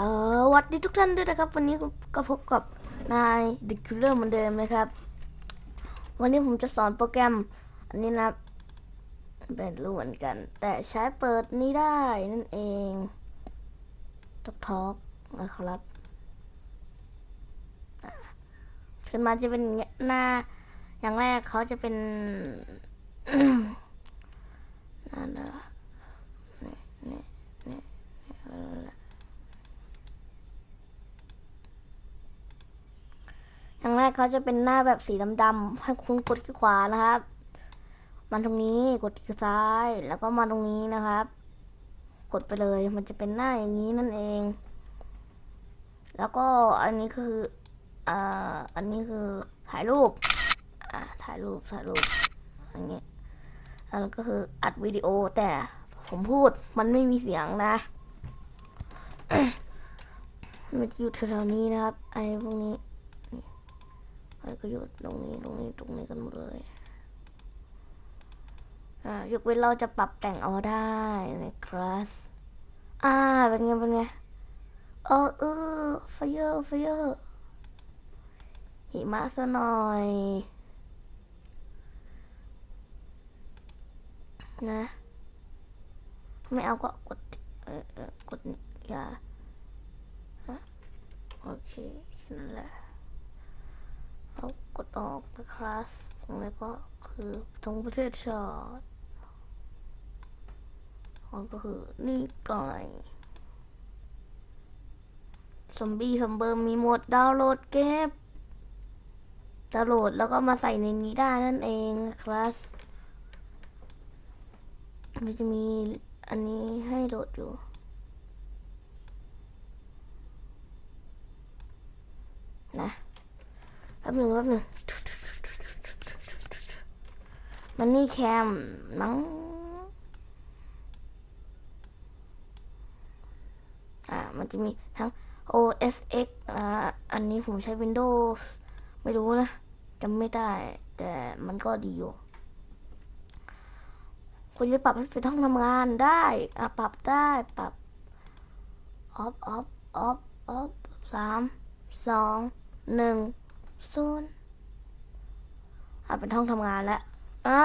สวัสดีทุกท่านด้วยนะครับ วันนี้ก็พบกับนายดิคิลเลอร์เหมือนเดิมนะครับ วันนี้ผมจะสอนโปรแกรม อันนี้นะเป็นรู้เหมือนกัน แต่ใช้เปิดนี้ได้นั่นเองทอกทอกนะครับขึ้นมาจะเป็นหน้าอย่างแรกเขาจะเป็นนั่นนะนี่นี่นี่นี่นั่นแหละอย่างแรก เขาจะเป็นหน้าแบบสีดำๆให้คุณกดที่ขวานะครับ มาตรงนี้กดที่ซ้ายแล้วก็มาตรงนี้นะครับ กดไปเลยมันจะเป็นหน้าอย่างนี้นั่นเอง แล้วก็อันนี้คืออ่าอันนี้คือถ่ายรูปอ่าถ่ายรูปถ่ายรูปอย่างเงี้ยแล้วก็คืออัดวิดีโอแต่ผมพูดมันไม่มีเสียงนะมันจะอยู่แถวๆนี้นะครับ ไอ้พวกนี้ ก็อยู่ตรงนี้ตรงนี้ตรงนี้กันหมดเลยอ่ายกเว้นเราจะปรับแต่งเอาได้ในครับอ่าเป็นไงเป็นไงเออเออไฟเยอร์ไฟเยอร์หิมะซะหน่อยนะไม่เอาก็กดเออเออกดอย่าโอเคแค่นั้นแหละ ออกนะคลาสตรงนี้ก็คือทั้งประเทศชาติอ๋อก็คือนี่ก่ซอมบี้ซอมเบอร์มีหมดดาวน์โหลดเก็บดาวน์โหลดแล้วก็มาใส่ในนี้ได้นั่นเองนะครับมันจะมีอันนี้ให้โหลดอยู่นะ ป๊บหนึ่งแป๊บหนึ่งมันนี่แคมนังอ่ามันจะมีทั้ง OS X อ่าอันนี้ผมใช้ Windows ไม่รู้นะจำไม่ได้ แต่มันก็ดีอยู่คุณจะปรับให้เป็นห้องทำงานได้อะปรับได้ ปรับออฟออฟออฟออฟสามสองหนึ่ง ศูนอะเป็นห้องทำงานแล้วอ่า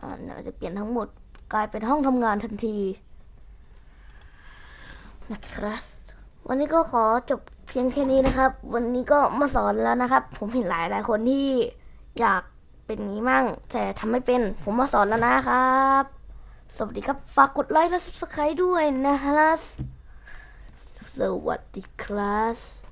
อ่าเราจะเปลี่ยนทั้งหมดกลายเป็นห้องทำงานทันทีนะครับวันนี้ก็ขอจบเพียงแค่นี้นะครับ วันนี้ก็มาสอนแล้วนะครับ ผมเห็นหลายหลายคนที่อยากเป็นนี้มั่ง แต่ทำไม่เป็น ผมมาสอนแล้วนะครับ สวัสดีครับ ฝากกดไลค์และ subscribe ด้วยนะฮะสวัสดีครับ